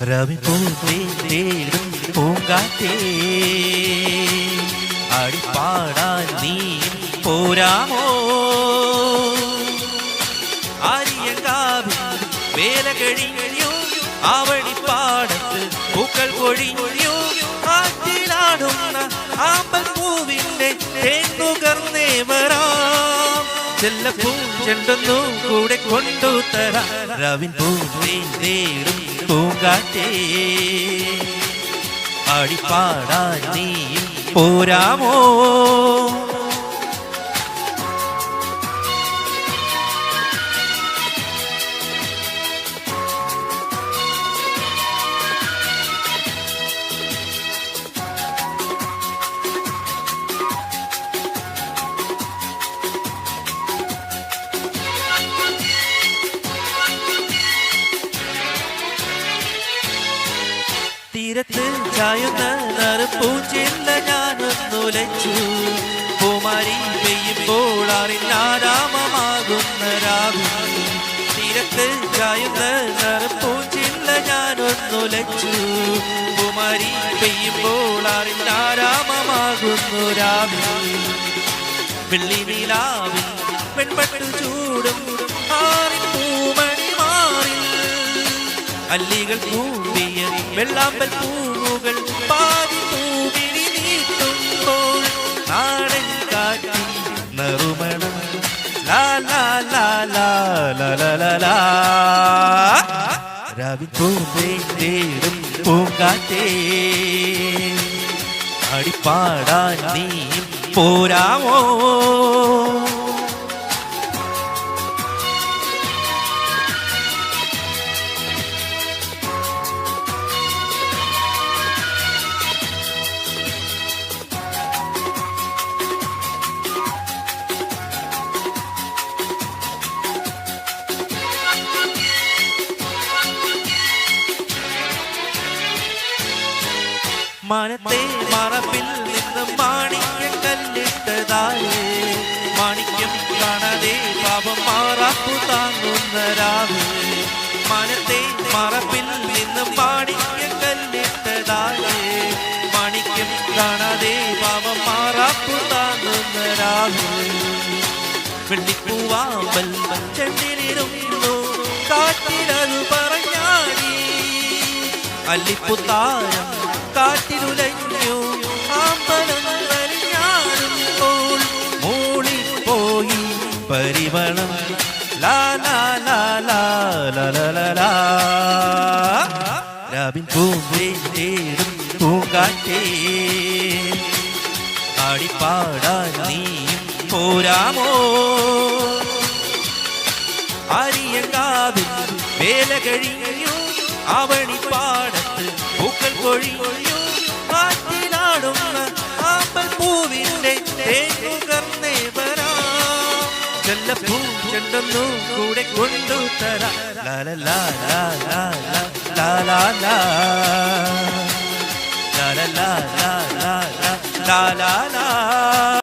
ரவி பூத்தே தேடும் பூங்காத்தே அடிப்பாடான் நீ போராமோ ആര്യങ്കാവിൽ വേല കഴിഞ്ഞു അവളിപ്പാടത്ത് പൂക്കൾ കൊഴിഞ്ഞു ആറ്റിലാടുന്ന ആമ്പൽപ്പൂവിന്റെ തേങ്ങുകർന്നേ വരാം ചെല്ലപ്പൂ ചെണ്ടൊന്നു കൂടെ കൊണ്ടു തരാം രവിൻ പൂവിൻ തേടും പൂങ്കാറ്റേ. അടിപ്പാടാ നീയും പോരാമോ? തീരത്ത് ചായുന്ന നറുപ്പൂച്ചില്ല ഞാനൊന്നുലച്ചു പൂമാരി പെയ്യുമ്പോൾ അറിഞ്ഞാരാമമാകുന്ന രാവിൽ തീരത്ത് ചായുന്ന നറുപ്പൂച്ചില്ല ഞാനൊന്നുലച്ചു പൂമാരി പെയ്യുമ്പോൾ അറിഞ്ഞാരാമമാകുന്നു രാവിൽ വെള്ളി നീലാവിൽ പെൺപട്ടു ചൂടും ആറിൻ പൂമണി മാറിൽ. അല്ലികൾ പൂവിയ വെള്ളാമ്പൽ പൂവുകൾ പാതി പൂവിളി നീട്ടുമ്പോൾ നാടൻ കാറ്റിൽ നറുമണം. രാവിൻ പൂങ്കാറ്റേ. അടിപ്പാടാൻ നീ പോരാമോ? മനത്തെ മറപ്പിൽ നിന്ന് മാണിക്യം കല്ലിട്ടതായേ. മാണിക്യം കാണാതെ പാപം മാറാപ്പു താങ്ങുന്ന രാവ്. മനത്തെ മറപ്പിൽ നിന്ന് മാണിക്യം കല്ലിട്ടതായേ. മാണിക്യം കാണാതെ പാപം മാറാപ്പു താങ്ങുന്ന രാവ്. വെള്ളിപ്പൂവാമ്പൽ ചെണ്ടിലിരുന്നു കാറ്റിലതു പറഞ്ഞാടി. അല്ലിപ്പുത്താരം കാറ്റിലുലഞ്ഞു അമ്പലം വലിഞ്ഞാടുമ്പോൾ മൂളിപ്പോയി പരിമളം ലാബിൻ പൂമ്പേടും പൂങ്കാറ്റേ. പാടിപ്പാടാൻ നീയും പോരാമോ? അരിയങ്കാവിൽ വേല കഴിഞ്ഞു അവണി പാടത്ത് കൊഴിഞ്ഞു കാറ്റിലാടുന്ന ആമ്പൽ പൂവിന്റെ തേങ്ങുകർന്നേ വരാം ചെല്ലപ്പൂ ചെണ്ടൊന്നു കൂടെ കൊണ്ടു തരാം ലാ ലാ ലാ ലാ ലാ ലാ ലാ ലാ ലാ ലാ ലാ ലാ ലാ ലാ ലാ ലാ